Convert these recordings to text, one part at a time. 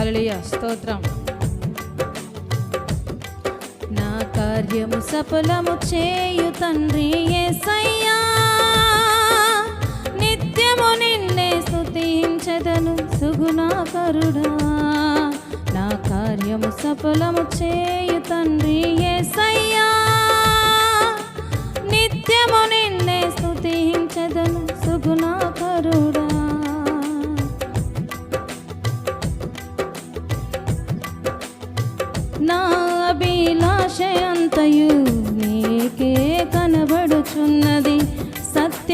హల్లెలూయా స్తోత్రం నా కార్యము సఫలము చేయు తండ్రి యేసయ్యా నిత్యము నిన్నే స్తుతించెదను సుగుణాకరుడా. నా కార్యము సఫలము చేయు తండ్రి యేసయ్యా నిత్యము నిన్నే స్తుతించెదను సుగుణాకరుడా.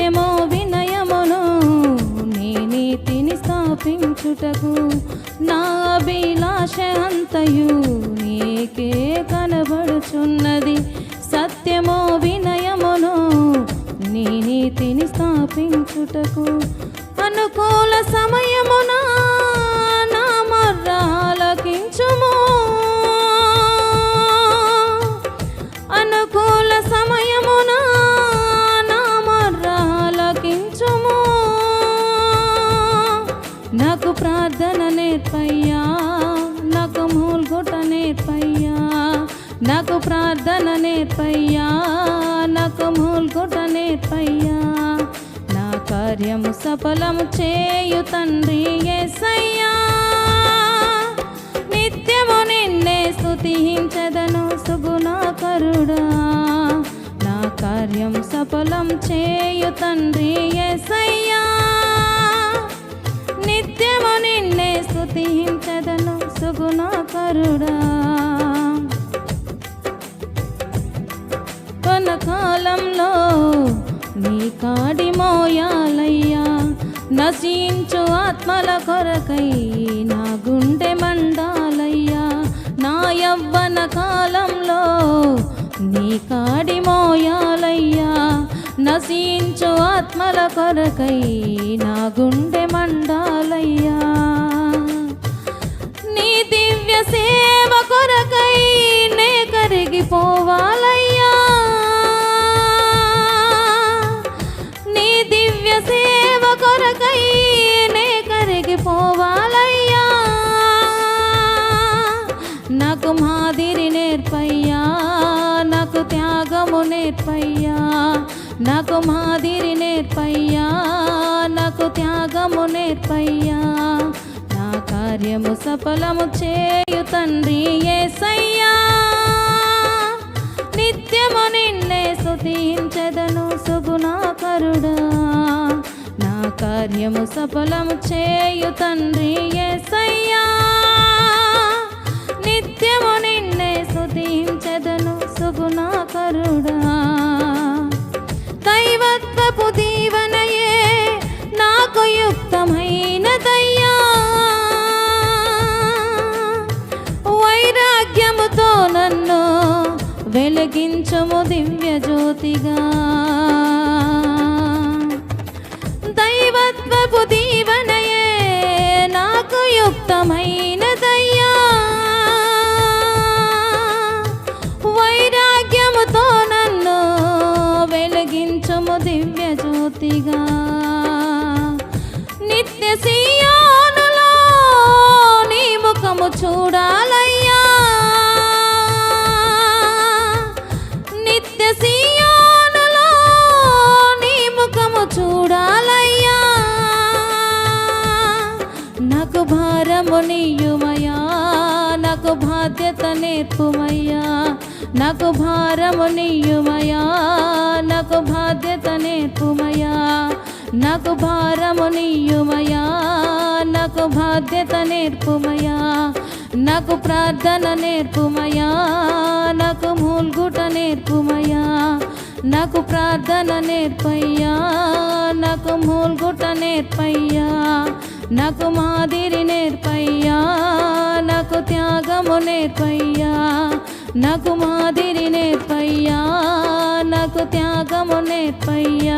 వినయమో వినయమును నీ నీతిని స్థాపించుటకు నా అభిలాష అంతయు నీకే కనబడుచున్నది. సత్యమో వినయమును నీ నీతిని స్థాపించుటకు అనుకూల సమయమున నా మర్రాలకించుము. అనుకూల సమయమున నేర్పయ్యా నాకు మూల్గొట నేర్పయ్యా నా కార్యము సఫలము చేయు తండ్రి ఎసయ్యా నిత్యము నిన్నే స్తుతించదను సుగుణాకరుడా నా కార్యం సఫలం చేయు తండ్రి ఎసయ్యా నిత్యము నిన్నే స్తుతించదను సుగుణాకరుడా కాలంలో నీ కాడి మోయాలయ్యా. నశించు ఆత్మల కొరకై నా గుండె మండాలయ్యా. నా యవ్వన కాలంలో నీ కాడి మోయాలయ్యా. నశించు ఆత్మల కొరకై నా గుండె మండాలయ్యా. నీ దివ్య సేవ కొరకై నే కరిగిపోవాలి నాకు మాదిరి నేర్పయ్యా నాకు త్యాగము నేర్పయ్యా. నాకు మాదిరి నేర్పయ్యా నాకు త్యాగము నేర్పయ్యా. నా కార్యము సఫలము చేయు తండ్రి యేసయ్యా నిత్యము నిన్నే సుతించెదను సుగుణాకరుడా. నా కార్యము సఫలము చేయు తండ్రి యేసయ్యా వెలిగించము దివ్య జ్యోతిగా దైవత్వపు దీవనయే నాకు యుక్తమైనదయ్యా. వైరాగ్యముతో నన్ను వెలిగించము దివ్య జ్యోతిగా నిత్య నీయుమయ్యా నాకు బాధ్యత నేర్పుమయ్యా నాకు భారము నీయుమయ్యా నాకు బాధ్యత నేర్పుమయ్యా నాకు భారము నీయుమయ్యా నాకు బాధ్యత నేర్పుమయ్యా నాకు ప్రార్థన నేర్పుమయ్యా నాకు మూల్గుట నేర్పుమయ్యా నాకు ప్రార్థన నేర్పయ్యా నాకు మూల్గుట నేర్పయ్యా నాకు మాదిరి నేర్పయ్యా నాకు త్యాగము నేర్పయ్యా. నాకు మాదిరి నేర్పయ్యా నాకు త్యాగము నేర్పయ్యా.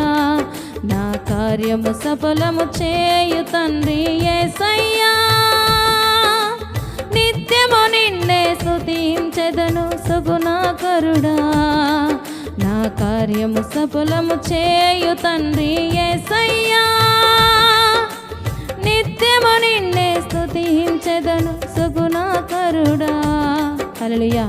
నా కార్యము సఫలము చేయు తండ్రి ఏసయ్యా. నిత్యము నిన్నే స్తుతించెదను సుగుణాకరుడా నా కార్యము సఫలము చేయు తండ్రి ఏసయ్యా. స్తుతించెదను సుగుణాకరుడా. హల్లెలూయా